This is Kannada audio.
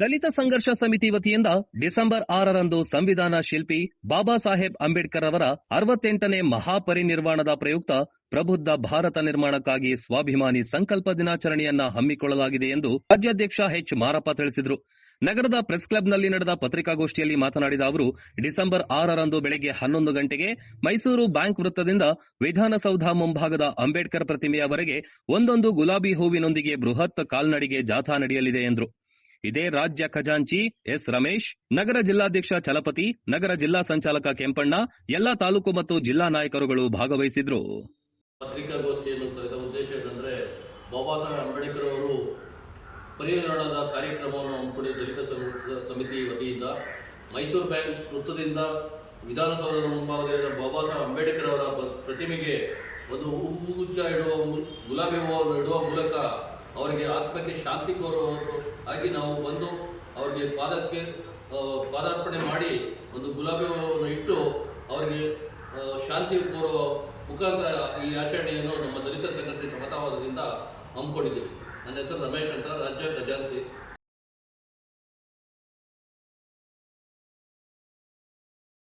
ದಲಿತ ಸಂಘರ್ಷ ಸಮಿತಿ ವತಿಯಿಂದ ಡಿಸೆಂಬರ್ ಆರರಂದು ಸಂವಿಧಾನ ಶಿಲ್ಪಿ ಬಾಬಾ ಸಾಹೇಬ್ ಅಂಬೇಡ್ಕರ್ ಅವರ ಅರವತ್ತೆಂಟನೇ ಮಹಾಪರಿನಿರ್ವಾಣದ ಪ್ರಯುಕ್ತ ಪ್ರಬುದ್ಧ ಭಾರತ ನಿರ್ಮಾಣಕ್ಕಾಗಿ ಸ್ವಾಭಿಮಾನಿ ಸಂಕಲ್ಪ ದಿನಾಚರಣೆಯನ್ನ ಹಮ್ಮಿಕೊಳ್ಳಲಾಗಿದೆ ಎಂದು ರಾಜ್ಯಾಧ್ಯಕ್ಷ ಎಚ್ ಮಾರಪ್ಪ ತಿಳಿಸಿದರು. ನಗರದ ಪ್ರೆಸ್ ಕ್ಲಬ್ನಲ್ಲಿ ನಡೆದ ಪತ್ರಿಕಾಗೋಷ್ಠಿಯಲ್ಲಿ ಮಾತನಾಡಿದ ಅವರು, ಡಿಸೆಂಬರ್ ಆರರಂದು ಬೆಳಗ್ಗೆ ಹನ್ನೊಂದು ಗಂಟೆಗೆ ಮೈಸೂರು ಬ್ಯಾಂಕ್ ವೃತ್ತದಿಂದ ವಿಧಾನಸೌಧ ಮುಂಭಾಗದ ಅಂಬೇಡ್ಕರ್ ಪ್ರತಿಮೆಯವರೆಗೆ ಒಂದೊಂದು ಗುಲಾಬಿ ಹೂವಿನೊಂದಿಗೆ ಬೃಹತ್ ಕಾಲ್ನಡಿಗೆ ಜಾಥಾ ನಡೆಯಲಿದೆ ಎಂದರು. ಇದೇ ರಾಜ್ಯ ಖಜಾಂಚಿ, ಎಸ್ ರಮೇಶ್, ನಗರ ಜಿಲ್ಲಾಧ್ಯಕ್ಷ ಚಲಪತಿ, ನಗರ ಜಿಲ್ಲಾ ಸಂಚಾಲಕ ಕೆಂಪಣ್ಣ, ಎಲ್ಲಾ ತಾಲೂಕು ಮತ್ತು ಜಿಲ್ಲಾ ನಾಯಕರುಗಳು ಭಾಗವಹಿಸಿದ್ರು. ಪತ್ರಿಕಾಗೋಷ್ಠಿಯನ್ನು ಕರೆದ ಉದ್ದೇಶ ಏನಂದ್ರೆ, ಬಾಬಾ ಸಾಹೇಬ್ ಅಂಬೇಡ್ಕರ್ ಅವರು ಪರಿನಿರ್ವಾಣದ ಕಾರ್ಯಕ್ರಮವನ್ನು ಹಮ್ಮಿಕೊಂಡಿದ್ದ ದಲಿತ ಸಮಿತಿ ವತಿಯಿಂದ ಮೈಸೂರು ಬ್ಯಾಂಕ್ ವೃತ್ತದಿಂದ ವಿಧಾನಸೌಧದ ಮುಂಭಾಗದಲ್ಲಿ ಬಾಬಾ ಸಾಹೇಬ್ ಅಂಬೇಡ್ಕರ್ ಅವರ ಪ್ರತಿಮೆಗೆ ಒಂದು ಹೂಗುಚ್ಛ ಇಡುವ ಗುಲಾಬಿ ಹೂವನ್ನು ಇಡುವ ಮೂಲಕ ಅವರಿಗೆ ಆತ್ಮಕ್ಕೆ ಶಾಂತಿ ಕೋರುವವರು ಆಗಿ ನಾವು ಬಂದು ಅವರಿಗೆ ಪಾದಕ್ಕೆ ಪಾದಾರ್ಪಣೆ ಮಾಡಿ ಒಂದು ಗುಲಾಬಿ ಹೂವನ್ನು ಇಟ್ಟು ಅವರಿಗೆ ಶಾಂತಿ ಕೋರುವ ಮುಖಾಂತರ ಈ ಆಚರಣೆಯನ್ನು ನಮ್ಮ ದಲಿತ ಸಂಘರ್ಷ ಸಮತಾವಾದದಿಂದ ಹಮ್ಮಿಕೊಂಡಿದ್ದೀವಿ. ನನ್ನ ಹೆಸರು ರಮೇಶ್ ಅಂತ, ರಾಜ್ಯ ಖಜಾನ್ಸಿ